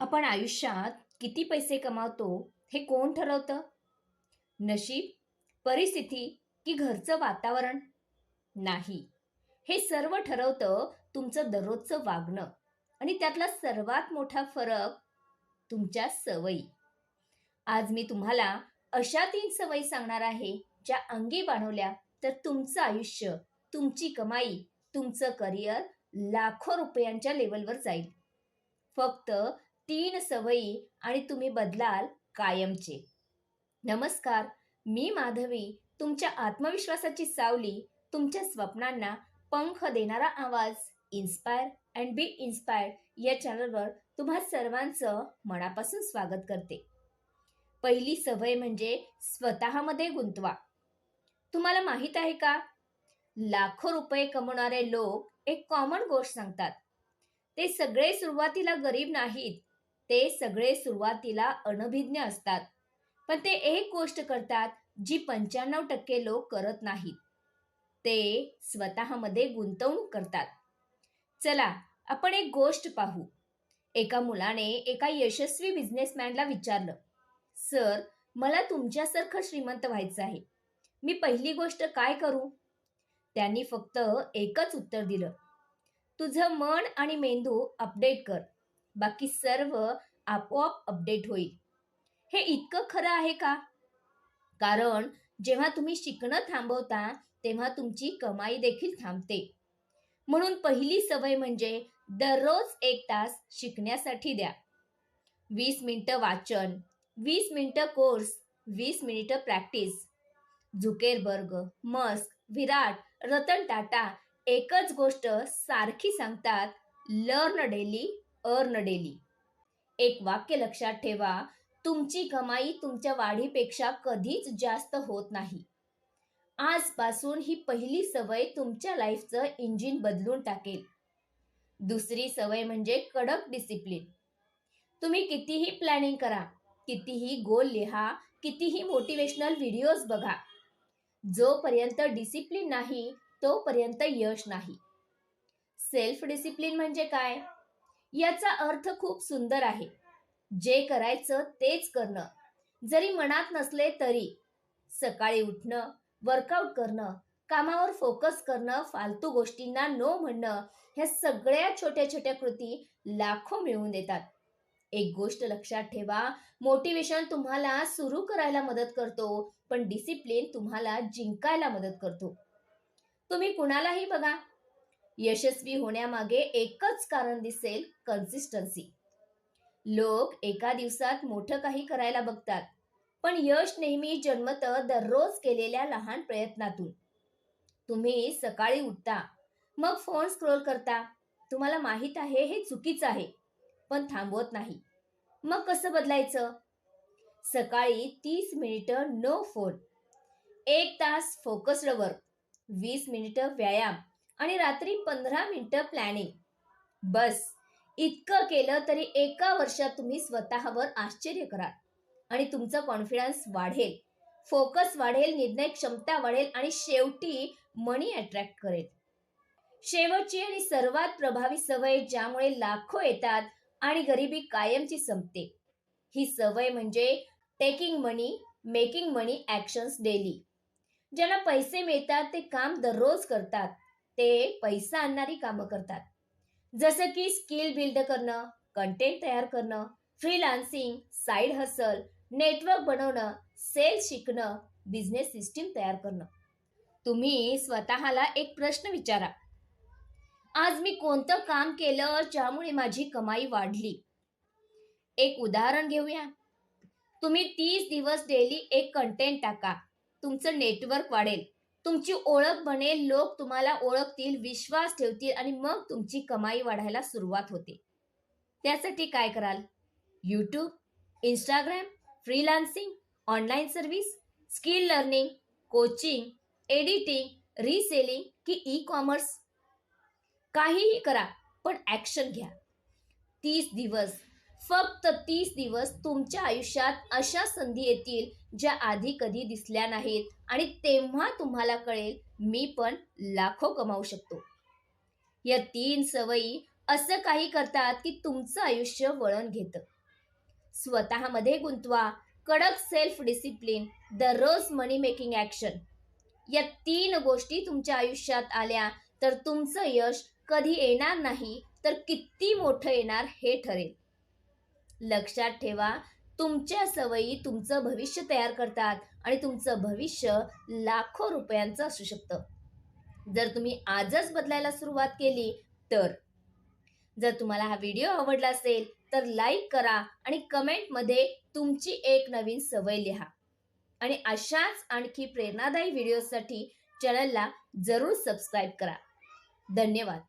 आपण आयुष्यात किती पैसे कमावतो हे कोण ठरवतं? नशीब परिस्थिती की घरचं वातावरण? नाही. हे सर्व ठरवतं तुमचं दररोजचं वागणं आणि त्यातला सर्वात मोठा फरक तुमच्या सवयी. आज मी तुम्हाला अशा तीन सवयी सांगणार आहे ज्या अंगी बाणवल्या तर तुमचं आयुष्य तुमची कमाई तुमचं करिअर लाखो रुपयांच्या लेवलवर जाईल. फक्त तीन सवयी आणि तुम्ही बदलाल कायमचे. नमस्कार मी माधवी. तुमच्या आत्मविश्वासाची सावली तुमच्या स्वप्नांना पंख देणारा आवाज इन्स्पायर अँड बी इन्स्पायर्ड या चॅनलवर तुम्हा सर्वांचं मनापासून स्वागत करते. पहिली सवय म्हणजे स्वतःमध्ये गुंतवा. तुम्हाला माहीत आहे का? लाखो रुपये कमवणारे लोक एक कॉमन गोष्ट सांगतात. ते सगळे सुरुवातीला गरीब नाहीत ते सगळे सुरुवातीला अनभिज्ञ असतात. पण ते एक गोष्ट करतात जी पंच्याण्णव टक्के लोक करत नाहीत. ते स्वतःमध्ये गुंतवणूक करतात. चला आपण एक गोष्ट पाहू. एका मुलाने एका यशस्वी बिझनेसमॅनला विचारलं सर मला तुमच्यासारखं श्रीमंत व्हायचं आहे. मी पहिली गोष्ट काय करू? त्यांनी फक्त एकच उत्तर दिलं तुझं मन आणि मेंदू अपडेट कर. बाकी सर्व आपोआप अपडेट होईल. हे इतकं खरं आहे का? कारण जेव्हा तुम्ही शिकणं थांबवता तेव्हा तुमची कमाई देखील थांबते. म्हणून पहिली सवय म्हणजे दररोज एक तास शिकण्यासाठी द्या. वीस मिनिटं वाचन वीस मिनिटं कोर्स वीस मिनिटं practice. Zuckerberg Musk Virat Ratan Tata एकच गोष्ट सारखी सांगतात लर्न डेली अर्न डेली. एक वाक्य लक्षात ठेवा तुमची कमाई तुमच्या वाढीपेक्षा कधीच जास्त होत नाही. आजपासून ही पहिली सवय तुमच्या लाईफचं इंजिन बदलून टाकेल. दुसरी सवय म्हणजे कडक डिसिप्लिन. तुम्ही कितीही प्लॅनिंग करा कितीही गोल लिहा कितीही मोटिवेशनल व्हिडिओज बघा. जोपर्यंत डिसिप्लिन नाही तोपर्यंत यश नाही. सेल्फ डिसिप्लिन म्हणजे काय? याचा अर्थ खूप सुंदर आहे. जे करायचं तेच करणं. जरी मनात नसले तरी. सकाळी उठणं वर्कआउट करणं कामावर फोकस करणं फालतू गोष्टींना नो म्हणणं ह्या सगळ्या छोट्या छोट्या कृती लाखो मिळवून देतात. एक गोष्ट लक्षात ठेवा मोटिवेशन तुम्हाला सुरू करायला मदत करतो पण डिसिप्लिन तुम्हाला जिंकायला मदत करतो. तुम्ही कुणालाही बघा. यशस्वी होण्यामागे एकच कारण दिसेल कन्सिस्टन्सी लोक एका दिवसात मोठं काही करायला बघतात पण यश नेहमी जन्मत दररोज केलेल्या लहान प्रयत्नातून. तुम्ही सकाळी उठता मग फोन स्क्रोल करता. तुम्हाला माहीत आहे हे चुकीचं आहे पण थांबवत नाही. मग कसं बदलायचं? सकाळी तीस मिनिटं नो फोन एक तास फोकस्ड वर्क वीस मिनिटं व्यायाम आणि रात्री पंधरा मिनिटं प्लॅनिंग बस. इतकं केलं तरी एका वर्षात तुम्ही स्वतःवर आश्चर्य कराल आणि तुमचा कॉन्फिडन्स वाढेल. फोकस वाढेल निर्णय क्षमता वाढेल आणि शेवटी मनी अट्रॅक्ट करेल. शेवटची आणि सर्वात प्रभावी सवय ज्यामुळे लाखो येतात आणि गरिबी कायमची संपते. ही सवय म्हणजे taking money making money actions daily ज्यांना पैसे मिळतात ते काम दररोज करतात. ते पैसा आणणारी कामं करतात. जसं की स्किल बिल्ड करणं कंटेंट तयार करणं फ्रीलान्सिंग साईड हसल नेटवर्क बनवणं सेल्स शिकणं बिझनेस सिस्टीम तयार करणं. तुम्ही स्वतःला एक प्रश्न विचारा. आज मी कोणतं काम केलं ज्यामुळे माझी कमाई वाढली? एक उदाहरण घेऊया. तुम्ही तीस दिवस डेली एक कंटेंट टाका. तुमचं नेटवर्क वाढेल. तुमची ओळख बनेल लोक तुम्हाला ओळखतील विश्वास ठेवतील आणि मग तुमची कमाई वाढायला सुरुवात होते. त्यासाठी काय कराल? YouTube Instagram freelancing online service skill learning coaching editing reselling की ई कॉमर्स काहीही करा पण ॲक्शन घ्या. तीस दिवस फक्त तीस दिवस तुमच्या आयुष्यात अशा संधी येतील ज्या आधी कधी दिसल्या नाहीत. आणि तेव्हा तुम्हाला कळेल मी पण लाखो कमावू शकतो. या तीन सवयी असं काही करतात की तुमचं आयुष्य वळण घेतं. स्वतःमध्ये गुंतवा. कडक सेल्फ डिसिप्लिन दररोज मनी मेकिंग ऍक्शन या तीन गोष्टी तुमच्या आयुष्यात आल्या तर तुमचं यश कधी येणार नाही तर किती मोठं येणार हे ठरेल. लक्षात ठेवा तुमच्या सवयी तुमचं भविष्य तयार करतात आणि तुमचं भविष्य लाखो रुपयांचं असू शकतं. जर तुम्ही आजच बदलायला सुरुवात केली तर. जर तुम्हाला हा व्हिडिओ आवडला असेल तर लाईक करा आणि कमेंटमध्ये तुमची एक नवीन सवय लिहा. आणि अशाच आणखी प्रेरणादायी व्हिडिओसाठी चॅनलला जरूर सबस्क्राईब करा. धन्यवाद.